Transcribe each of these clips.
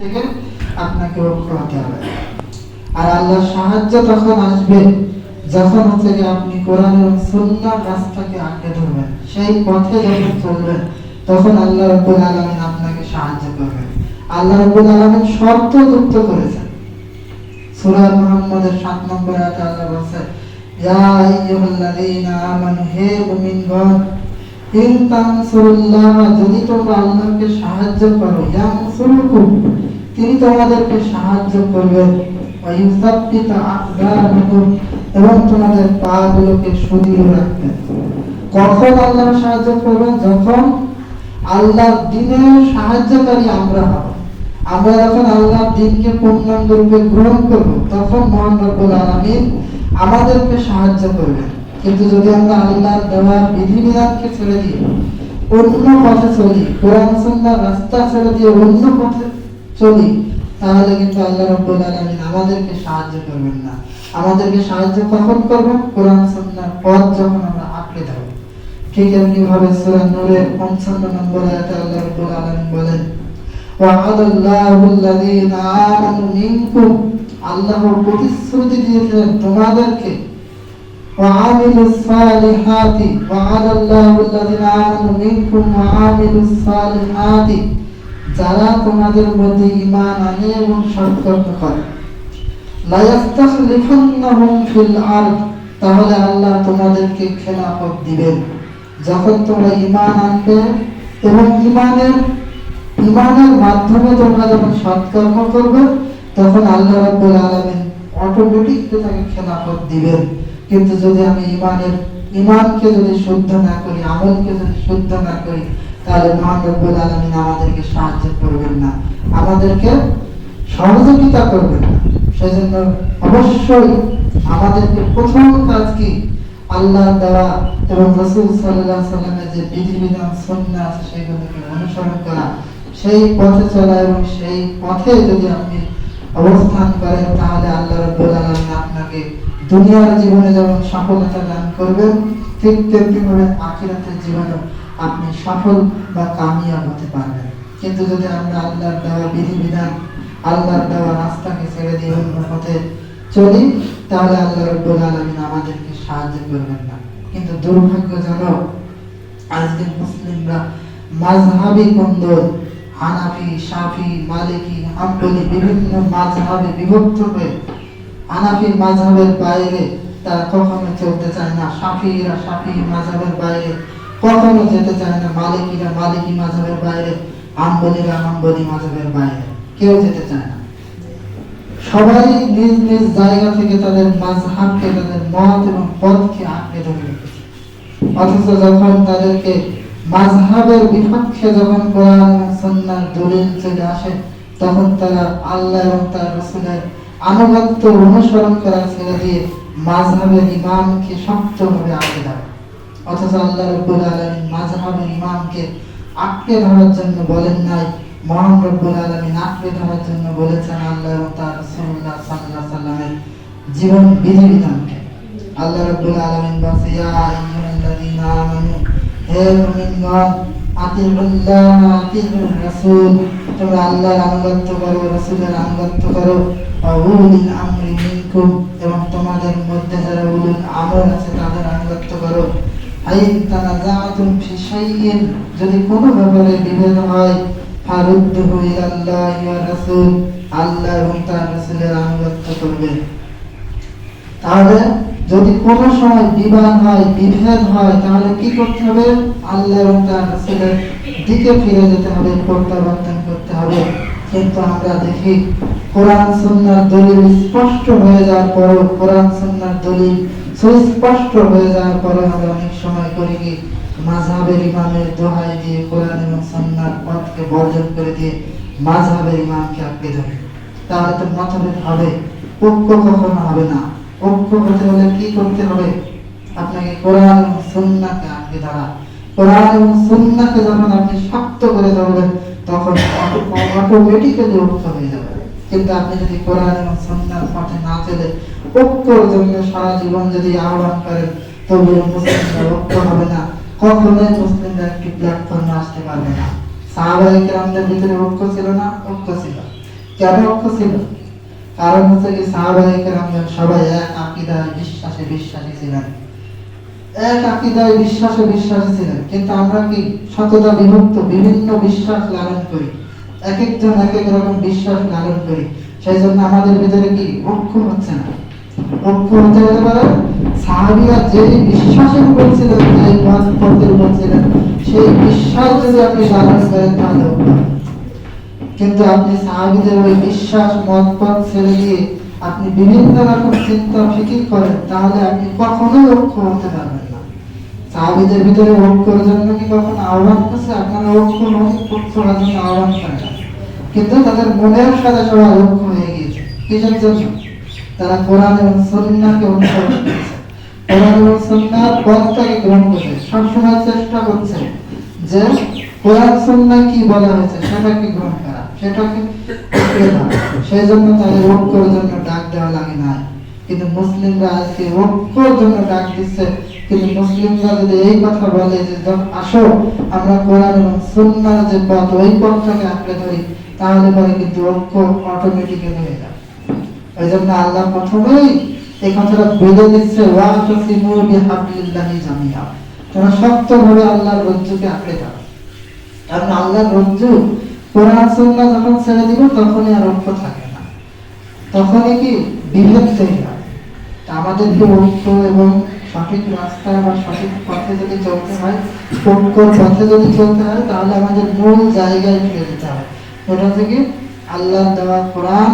থেকে আপনাকে রক্ষা হতে হবে। আর আল্লাহর সাহায্য তখন আসবে যখন হচ্ছে যে আপনি কোরআন এবং সুন্নাহর রাস্তাকে আঁকড়ে ধরবেন, সেই পথে যখন চলবেন, তখন আল্লাহ রাব্বুল আলামিন আপনাকে সাহায্য করবেন। আল্লাহ রাব্বুল আলামিন শর্ত যুক্ত করেছেন। সূরা মুহাম্মদের 7 নম্বর আয়াতে আল্লাহ বলেছে, ইয়া আইয়ুহাল্লাযীনা আমানু, হে মুমিনগণ, ইন তানসুরুল্লাহ, যদি তোমরা আল্লাহকে সাহায্য করো, ইয়ানসুরুকুম তিনি তোমাদেরকে সাহায্য করবেন এবং তোমাদের পাগুলোকে সুদৃঢ় রাখবেন কখন আল্লাহ সাহায্য করবেন যখন আল্লাহর দিনের সাহায্যকারী আমরা হব। আমরা যখন আল্লাহর দিনকে পূর্ণাঙ্গ রূপে গ্রহণ করব, তখন মহান রব্বুল আলামিন আমাদেরকে সাহায্য করবেন কিন্তু যদি আমরা আল্লাহর দেওয়া বিধিবিধানকে ছেড়ে দিয়ে অন্য পথে চলি, কোরআন রাস্তা ছেড়ে দিয়ে অন্য পথে চলি তাহলে কিন্তু আল্লাহ রব্বুল আলামিন আমাদেরকে সাহায্য করবেন না আমাদেরকে সাহায্য কখন করবেন কোরআন সুন্নাহর পথ যখন আমরা আঁকড়ে ধরব ঠিক এমনি ভাবে সূরা নূরের 55 নম্বর আয়াতে আল্লাহ রাব্বুল আলামিন বলেন ওয়া'আদা আল্লাহু আল্লাযীনা আমানু মিনকুম আল্লাহ প্রতিশ্রুতি দিয়েছেন তোমাদেরকে وعاملوا الصالحات وعد الله الذين آمنوا منكم وعاملوا الصالحات যারা তোমাদের মধ্যে ঈমান আনে এবং সৎকর্ম করে। ফিল আরদ, তাহলে আল্লাহ তোমাদেরকে খেলাফত দিবেন। যখন তোমরা ঈমান আনবে এবং ঈমানের ঈমানের মাধ্যমে তোমরা যখন সৎকর্ম করবে, তখন আল্লাহ রাব্বুল আলামিন অটোমেটিক তাকে খেলাফত দিবেন। কিন্তু যদি আমি ইমানের ইমানকে যদি শুদ্ধ না করি, আমলকে যদি শুদ্ধ না করি তাহলে মহান রব্বুল আলামিন আমাদেরকে সাহায্য করবেন না। আমাদেরকে সহযোগিতা করবেন না। সেজন্য অবশ্যই আমাদেরকে প্রথম কাজ কি? আল্লাহ দেওয়া এবং রসুল সাল্লাহ সাল্লামের যে বিধিবিধান সন্না আছে, সেগুলোকে অনুসরণ করা। সেই পথে চলা এবং সেই পথে যদি আপনি অবস্থান করেন, তাহলে আল্লাহ রব্বুল আলামিন আপনাকে দুনিয়ার জীবনে যেমন সফলতা দান করবেন ঠিক তেমনি ভাবে আখিরাতের আপনি সফল বা কামিয়াব হতে পারবেন। কিন্তু যদি আমরা আল্লাহর দেওয়া বিধিবিধান, আল্লাহর দেওয়া রাস্তাকে ছেড়ে দিয়ে অন্য পথে চলি, তাহলে আমাদেরকে সাহায্য করবেন না। কিন্তু দুর্ভাগ্যজনক, আজকে মুসলিমরা কন্দল, হানাফি, শাফি, মালিকি, হাম্বলি, বিভিন্ন মাযহাবে বিভক্ত হয়ে হানাফি মাযহাবের বাইরে তারা কখনো চলতে চায় না। শাফিরা শাফি মাযহাবের বাইরে। কখনো যেতে চায় না। মালিকিরা মালিকি মাযহাবের বাইরে। হাম্বলিরা হাম্বলি মাযহাবের বাইরে। কেউ যেতে চায় না। সবাই নিজ নিজ জায়গা থেকে তাদের মাযহাবকে, তাদের মত এবং পথকে আঁকড়ে ধরে রেখেছে। অথচ যখন তাদেরকে মাযহাবের বিপক্ষে যখন কোরআন এবং সুন্নাহর দলিল চলে আসে, তখন তারা আল্লাহ এবং তার রাসূলের আনুগত্য অনুসরণ করা ছেড়ে দিয়ে মাযহাবের ইমামকে শক্তভাবে আঁকড়ে ধরে। অথচ আল্লাহ রাব্বুল আলামিন মাযহাবের ইমামকে আঁকড়ে ধরার জন্য বলেন নাই, মহান রব্বুল আলামিন আঁকড়ে ধরার জন্য বলেছেন আল্লাহ তার রাসূলুল্লাহ সাল্লাল্লাহু আলাইহি সাল্লামের জীবন আল্লাহ রাব্বুল আলামিন হে মুমিনগণ রাসূল, তোমরা আল্লাহর আনুগত্য করো, রাসূলের আনুগত্য করো। ওয়া উলিল আমরি এবং তোমাদের মধ্যে যারা উলুল আমর আছে, তাদের আনুগত্য করো। যদি কোনো ব্যাপারে বিভেদ হয় আল্লাহ এবং তার আনুগত্য করবে। তাহলে যদি কোনো সময় বিবাদ হয়, বিভেদ হয়, তাহলে কি করতে হবে? আল্লাহ এবং তার রাসূলের দিকে ফিরে যেতে হবে, প্রত্যাবর্তন করতে হবে। কিন্তু আমরা দেখি কোরআন সুন্নাহর দলিল স্পষ্ট হয়ে যাওয়ার পরও কোরআন সুন্নাহর দলিল সুস্পষ্ট হয়ে যাওয়ার পরও আমরা অনেক সময় করি কি মাযহাবের ইমামের দোহাই দিয়ে কোরআন এবং সুন্নাহর পথকে বর্জন করে দিয়ে মাযহাবের ইমামকে আঁকড়ে ধরি। তাহলে তো মতভেদ হবে ঐক্য কখনো হবে না। ঐক্য হতে হলে কি করতে হবে? আপনাকে কোরআন এবং সুন্নাহকে আঁকড়ে ধরা। কোরআন এবং সুন্নাহকে যখন আপনি শক্ত করে ধরবেন তখন হয়ে যাবে। কিন্তু আপনি যদি কোরআন এবং না চলে ঐক্যর জন্য সারা জীবন যদি আহ্বান করেন মুসলিমরা ঐক্য হবে না। কখনোই মুসলিমরা একটি প্ল্যাটফর্মে আসতে পারবে না। সাহাবায়ে কেরামদের ভিতরে ঐক্য ছিল না? ঐক্য ছিল। কেন ঐক্য ছিল? কারণ হচ্ছে কি সাহাবাহিকের সবাই এক আকিদায় বিশ্বাসে বিশ্বাসী ছিলেন। এক আকিদায় বিশ্বাসে বিশ্বাসী ছিলেন কিন্তু আমরা কি শততা বিভক্ত? বিভিন্ন বিশ্বাস লালন করি। এক একজন এক এক রকম বিশ্বাস লালন করি। সেই জন্য আমাদের ভিতরে কি ঐক্য হচ্ছে না? ঐক্য হতে হতে পারে সাহাবিরা যে বিশ্বাসের উপর ছিলেন যে পথের উপর ছিলেন, সেই বিশ্বাস যদি আপনি লালন করেন, তাহলে কিন্তু আপনি সাহাবিদের ওই বিশ্বাস মত পথ ছেড়ে দিয়ে আপনি বিভিন্ন রকম চিন্তা, ফিকির করেন, তাহলে আপনি কখনোই ঐক্য হতে পারবেন সাহাবিদের ভিতরে ঐক্যের জন্য কি কখনো আহ্বান করছে? আপনারা নয় ঐক্য করার জন্য আহ্বান করে কিন্তু তাদের মনের সাথে সবাই ঐক্য হয়ে গিয়েছে। কিসের জন্য? তারা কোরআন এবং সন্ন্যাকে অনুসরণ করেছে। কোরআন এবং সন্ন্যার পথটাকে গ্রহণ করছে। সবসময় চেষ্টা করছে যে কোরআন সন্না কি বলা হয়েছে সেটাকে গ্রহণ করা, সেটাকে। সেই জন্য তাদের করার জন্য ডাক দেওয়া লাগে না কিন্তু মুসলিমরা আজকে ঐক্যর জন্য ডাক দিচ্ছে। কিন্তু মুসলিমরা যদি এই কথা বলে যে আসো, আমরা কোরআন এবং সুন্নার যে পথ, ওই পথটাকে আঁকড়ে ধরি, তাহলে পরে কিন্তু ঐক্য অটোমেটিক্যালি হয়ে যাবে। এই জন্য আল্লাহ প্রথমেই এই কথাটা বেঁধে দিচ্ছে ওয়াতাসিমু বিহাবলিল্লাহি জামিয়া তোমরা শক্তভাবে আল্লাহর রজ্জুকে আঁকড়ে থাকো কারণ আল্লাহর রজ্জু কোরআন সুন্নাহ যখন ছেড়ে দিব, তখনই আর ঐক্য থাকে না। তখনই কি? বিভেদ তৈরি হয় তা আমাদেরকে ঐক্য এবং সঠিক রাস্তায় বা সঠিক পথে যদি চলতে হয় ঐক্যর পথে যদি চলতে হয়, তাহলে আমাদের মূল জায়গায় ফিরে যেতে হবে। ওটা হচ্ছে কি? আল্লাহ দেওয়া কোরআন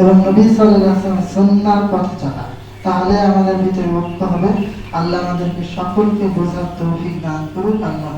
এবং নবী আলাইহি ওয়াসাল্লামের পথে চলা। তাহলে আমাদের ভিতরে ঐক্য হবে। আল্লাহ আমাদেরকে সকলকে বোঝার তৌফিক দান করুক। আল্লাহ